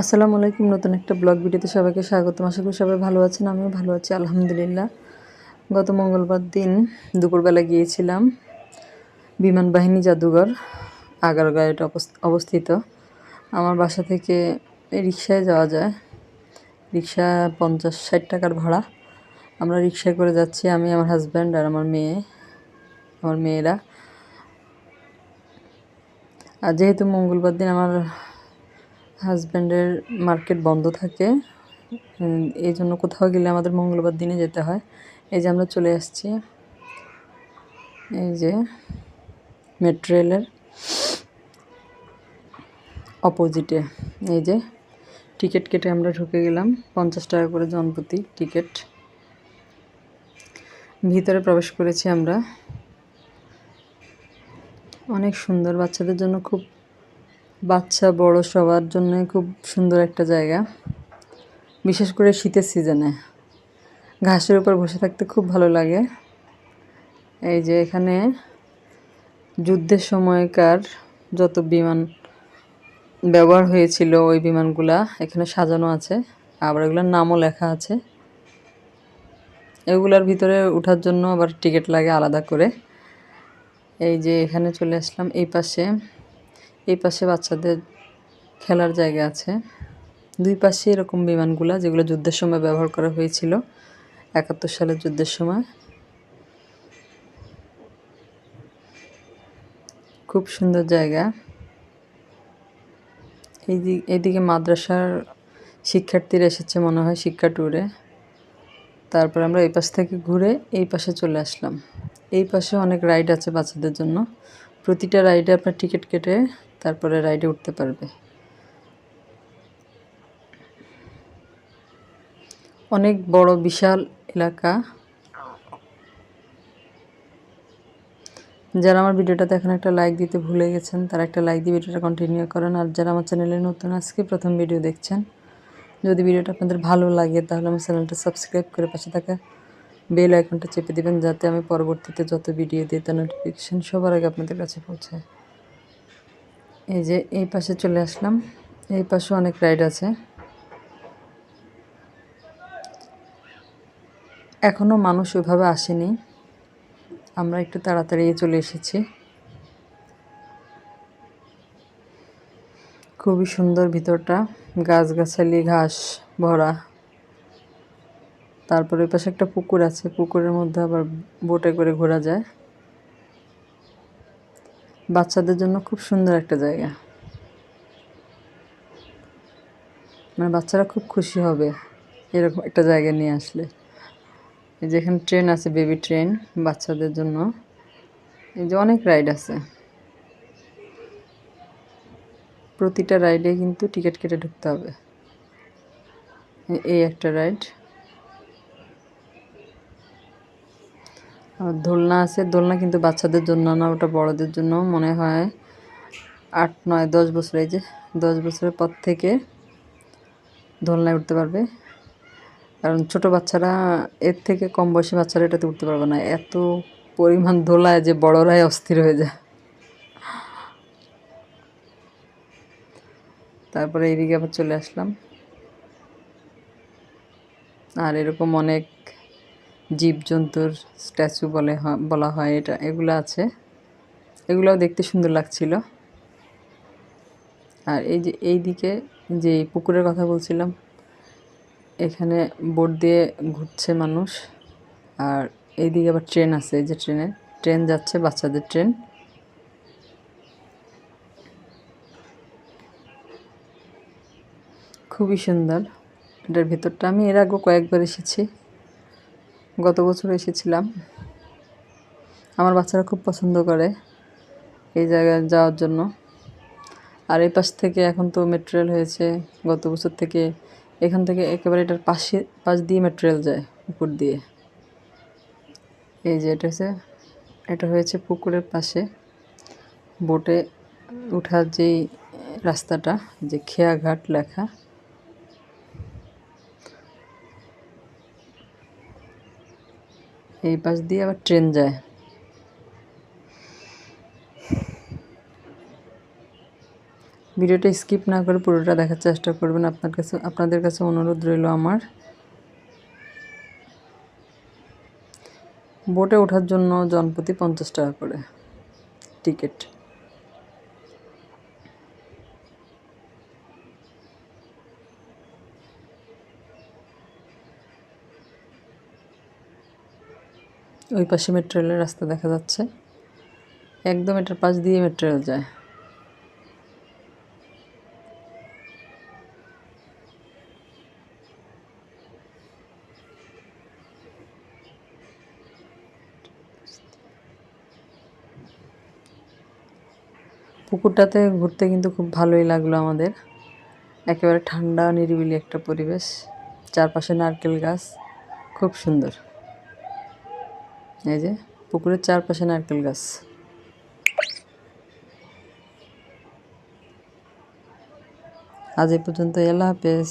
আসসালামু আলাইকুম, নতুন একটা ব্লগ ভিডিওতে সবাইকে স্বাগতম। আশা করি সবাই ভালো আছেন, আমিও ভালো আছি, আলহামদুলিল্লাহ। গত মঙ্গলবার দিন দুপুরবেলা গিয়েছিলাম বিমান বাহিনী জাদুঘর আগারগাঁও অবস্থিত। আমার বাসা থেকে রিক্সায় যাওয়া যায়। রিক্সা পঞ্চাশ ষাট টাকার ভাড়া। আমরা রিক্সায় করে যাচ্ছি, আমি, আমার হাজব্যান্ড আর আমার মেয়ে, আমার মেয়েরা। আর যেহেতু মঙ্গলবার দিন আমার হাজব্যান্ডের মার্কেট বন্ধ থাকে এই জন্য কোথাও গেলে আমাদের মঙ্গলবার দিনে যেতে হয়। এই যে আমরা চলে আসছি, এই যে মেট্রো রেলের অপোজিটে এই যে টিকিট কেটে আমরা ঢুকে গেলাম, পঞ্চাশ টাকা করে জনপ্রতি টিকিট ভিতরে প্রবেশ করেছি আমরা। অনেক সুন্দর, বাচ্চাদের জন্য খুব বাচ্চা, বড় সবার জন্য খুব সুন্দর একটা জায়গা। বিশেষ করে শীতের সিজনে। ঘাসের উপর বসে থাকতে খুব ভালো লাগে। এই যে এখানে যুদ্ধের সময়কার যত বিমান ব্যবহার হয়েছিল, ওই বিমানগুলা এখানে সাজানো আছে। আবার এগুলোর নামও লেখা আছে। এগুলার ভিতরে ওঠার জন্য আবার টিকিট লাগে আলাদা করে। এই যে এখানে চলে আসলাম, এই পাশে এই পাশে বাচ্চাদের খেলার জায়গা আছে। দুই পাশে এরকম বিমানগুলা যেগুলো যুদ্ধের সময় ব্যবহার করা হয়েছিল। একাত্তর সালের যুদ্ধের সময়। খুব সুন্দর জায়গা। এইদিকে মাদ্রাসার শিক্ষার্থীরা এসেছে মনে হয় শিক্ষা ট্যুরে তারপর আমরা এই পাশ থেকে ঘুরে এই পাশে চলে আসলাম। এই পাশে অনেক রাইড আছে বাচ্চাদের জন্য। প্রতিটা রাইডে আপনার টিকিট কেটে তারপরে রাইডে উঠতে পারবে। অনেক বড় বিশাল এলাকা। যারা আমার ভিডিওটাতে এখন একটা লাইক দিতে ভুলে গেছেন, তারা একটা লাইক দিয়ে ভিডিওটা কন্টিনিউ করেন। আর যারা আমার চ্যানেলে নতুন, আজকে প্রথম ভিডিও দেখছেন, যদি ভিডিওটা আপনাদের ভালো লাগে, তাহলে আমার চ্যানেলটা সাবস্ক্রাইব করে পাশে থাকা বেল আইকনটা চেপে দিবেন, যাতে আমি পরবর্তীতে যত ভিডিও দিই, তার নোটিফিকেশান সবার আগে আপনাদের কাছে পৌঁছায়। এই যে এই পাশে চলে আসলাম। এই পাশে অনেক রাইড আছে। এখনও মানুষ ওইভাবে আসেনি। আমরা একটু তাড়াতাড়ি চলে এসেছি। খুবই সুন্দর ভিতরটা। গাছগাছালি, ঘাস ভরা। তারপরে ওই পাশে একটা পুকুর আছে। পুকুরের মধ্যে আবার বোটে করে ঘোরা যায়। বাচ্চাদের জন্য খুব সুন্দর একটা জায়গা। মানে বাচ্চারা খুব খুশি হবে এরকম একটা জায়গা নিয়ে আসলে। এই যে এখানে ট্রেন আছে, বেবি ট্রেন, বাচ্চাদের জন্য। এই যে অনেক রাইড আছে। প্রতিটা রাইডে কিন্তু টিকিট কেটে ঢুকতে হবে। এই একটা রাইড। আর দোলনা আছে, দোলনা কিন্তু বাচ্চাদের জন্য না, ওটা বড়দের জন্য মনে হয়। আট, নয়, দশ বছর, এই যে দশ বছরের পর থেকে দোলনায় উঠতে পারবে। কারণ ছোট বাচ্চারা, এর থেকে কম বয়সী বাচ্চারা এটাতে উঠতে পারবে না। এত পরিমাণ দোলায় যে বড়রাই অস্থির হয়ে যায়। তারপরে এইদিকে আবার চলে আসলাম। আর এরকম অনেক জীবজন্তুর স্ট্যাচু বলে বলা হয় এটা, এগুলো আছে। এগুলোও দেখতে সুন্দর লাগছিল। আর এই যে, এই দিকে যে পুকুরের কথা বলছিলাম, এখানে বোট দিয়ে ঘুরছে মানুষ। আর এইদিকে আবার ট্রেন আছে, এই যে ট্রেনে ট্রেন যাচ্ছে, বাচ্চাদের ট্রেন। খুবই সুন্দর। এটার ভেতরটা, আমি এর আগেও কয়েকবার এসেছি। গত বছর এসেছিলাম। আমার বাচ্চারা খুব পছন্দ করে এই জায়গায় যাওয়ার জন্য। আর এই পাশ থেকে এখন তো মেট্রো রেল হয়েছে গত বছর থেকে। এখান থেকে একেবারে এটার পাশে, পাশ দিয়ে মেট্রো রেল যায় উপর দিয়ে। এই যে এটা হচ্ছে, এটা হয়েছে পুকুরের পাশে। বোটে উঠার যেই রাস্তাটা, যে খেয়াঘাট লেখা এই পাশ দিয়ে আবার ট্রেন যায়। ভিডিওটা স্কিপ না করে পুরোটা দেখার চেষ্টা করবেন আপনার কাছে, আপনাদের কাছে অনুরোধ রইল আমার। বোটে ওঠার জন্য জনপ্রতি পঞ্চাশ টাকা করে টিকিট। ওই পাশে মেট্রো রেলের রাস্তা দেখা যাচ্ছে। একদম এটার পাশ দিয়ে মেট্রো যায়। পুকুরটাতে ঘুরতে কিন্তু খুব ভালোই লাগল আমাদের। একেবারে ঠান্ডা নিরিবিলি একটা পরিবেশ। চারপাশে নারকেল গাছ, খুব সুন্দর। এই যে পুকুরের চারপাশে নারকেল গাছ। আজ এই পর্যন্ত এলাহ হাফেজ।